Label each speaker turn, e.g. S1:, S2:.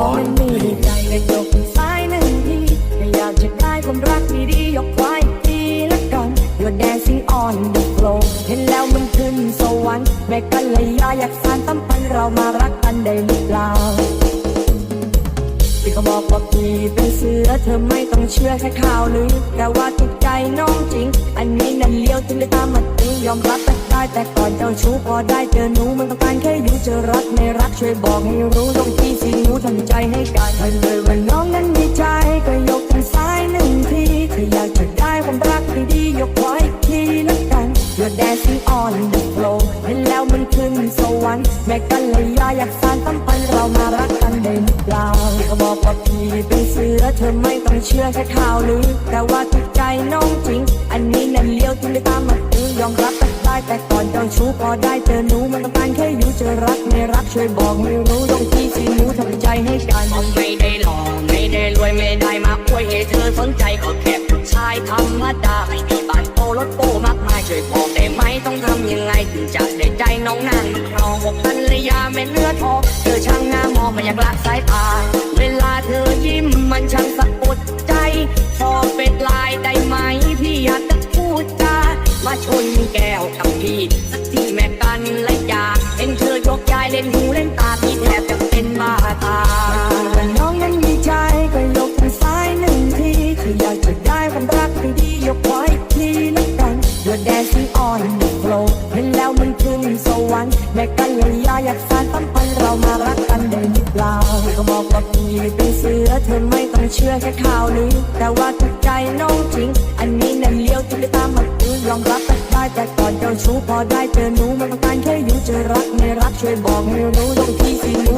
S1: น้องนั้นมีใจก็ยกซ้ายหนึ่งทีก็อยากจะได้ความรักดีๆยกไว้ทีละกัน You're dancing on the floor เห็นแล้วมันขึ้นสวรรค์แม่กันเลยยาอยากสานตั้มพันเรามารักกันได้หรือเปล่าพี่ก็บอกว่าพี่เป็นเสือเธอไม่ต้องเชื่อแค่ข่าวลือแต่ว่าถูก ชู้พอได้เจอหนูมันต้องการแค่อยู่จะรักไม่รักช่วยบอกให้รู้ตรงที่สิหนูทำใจให้กันถ้เลยว่าน้องนั้นมีใจก็ยกทางซ้ายหนึ่งทีถ้าอยากจะได้ความรักที่ดียกไว้อีกทีละกัน You're dancing on the floor เห็นแล้วมันขึ้นสวรรค์แม่กันเลยยาอยากสานตั้มพันเรามารักกันได้หรือเปล่าก็บอกว่าพี่เป็นเสือเธอไม่ต้องเชื่อแค่ข่าวลือแต่ว่าถูกใจน้องจริงอัน ช่วยบอกไม่รู้ต้องที่สิหนูทำใจให้กัน
S2: ไม่ได้หล่อไม่ได้รวยไม่ได้มาอวยให้เธอสนใจก็แค่ผู้ชายธรรมดาไม่มีบ้านโตรถโตมากมายช่วยบอกได้ไหมต้องทำยังไงถึงจะได้ใจน้องนางครองบอกภรรยาไม่เลือดทองเธอช่างหน้ามองไม่อยากละสายตา เวลาเธอยิ้มมัน มาชนแก้วกับพี่สักทีแม่กันและอยากเห็นเธอยกยายเล่นหูเล่นตาพี่แทบจะเป็นบ้าตาย
S1: แต่น้องนั้นมีใจก็ยกทางซ้ายหนึ่งทีถ้าอยากจะได้ความรักที่ดียกไว้อีกทีละกัน You're dancing on the floor เห็นแล้วมันขึ้นสวรรค์แม่กันเลยยาอยากสานตั้มพันเรามารักกันได้หรือเปล่าก็บอกว่าพี่เป็นเสือเธอไม่ต้องเชื่อแค่ข่าวลือแต่ว่าถูกใจน้องจริง อันนี้นั่นเลี้ยวถึงได้ตา ยอมรับได้แต่ก่อนเจ้าชู้พอได้เจอหนูมันต้องการแค่อยู่จะรักไม่รักช่วยบอกให้รู้ตรงที่สิ